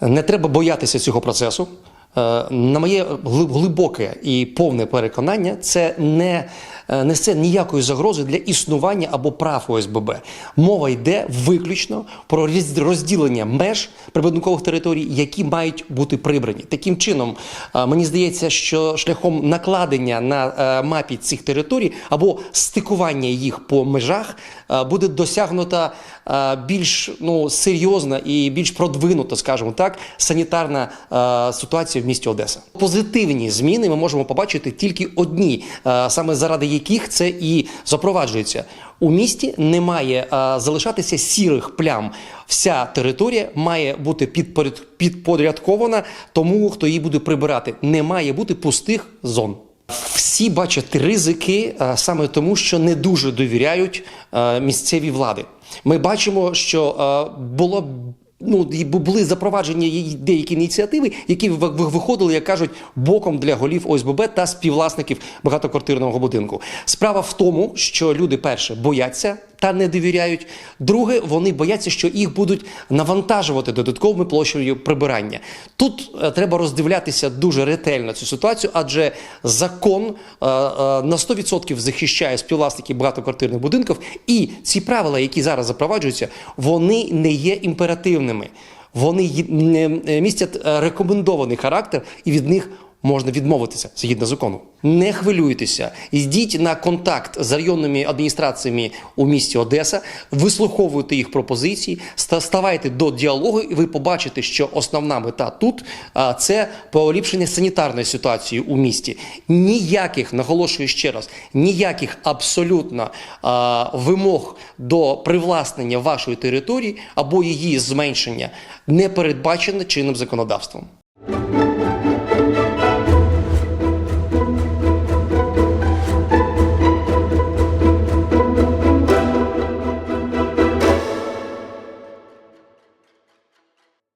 Не треба боятися цього процесу. Е, На моє глибоке і повне переконання, це не несе ніякої загрози для існування або прав ОСББ. Мова йде виключно про роз- розділення меж прибудинкових територій, які мають бути прибрані. Таким чином, е, мені здається, що шляхом накладення на е, мапі цих територій або стикування їх по межах е, буде досягнута е, більш ну, серйозна і більш продвинута, скажімо так, санітарна е, ситуація в місті Одеса. Позитивні зміни ми можемо побачити тільки одні, е, саме заради яких це і запроваджується. У місті не має е, залишатися сірих плям. Вся територія має бути підпоряд- підпорядкована тому, хто її буде прибирати. Не має бути пустих зон. Всі бачать ризики е, саме тому, що не дуже довіряють е, місцевій влади. Ми бачимо, що е, було ну були запроваджені деякі ініціативи, які ви- ви- виходили, як кажуть, боком для голів ОСББ та співвласників багатоквартирного будинку. Справа в тому, що люди перше бояться та не довіряють. Друге, вони бояться, що їх будуть навантажувати додатковими площею прибирання. Тут е, треба роздивлятися дуже ретельно цю ситуацію, адже закон е, е, на 100% захищає співвласників багатоквартирних будинків, і ці правила, які зараз запроваджуються, вони не є імперативними. Вони містять рекомендований характер, і від них можна відмовитися згідно закону. Не хвилюйтеся, йдіть на контакт з районними адміністраціями у місті Одеса, вислуховуйте їх пропозиції, ставайте до діалогу, і ви побачите, що основна мета тут це поліпшення санітарної ситуації у місті. Ніяких, наголошую ще раз, ніяких абсолютно вимог до привласнення вашої території або її зменшення не передбачено чинним законодавством.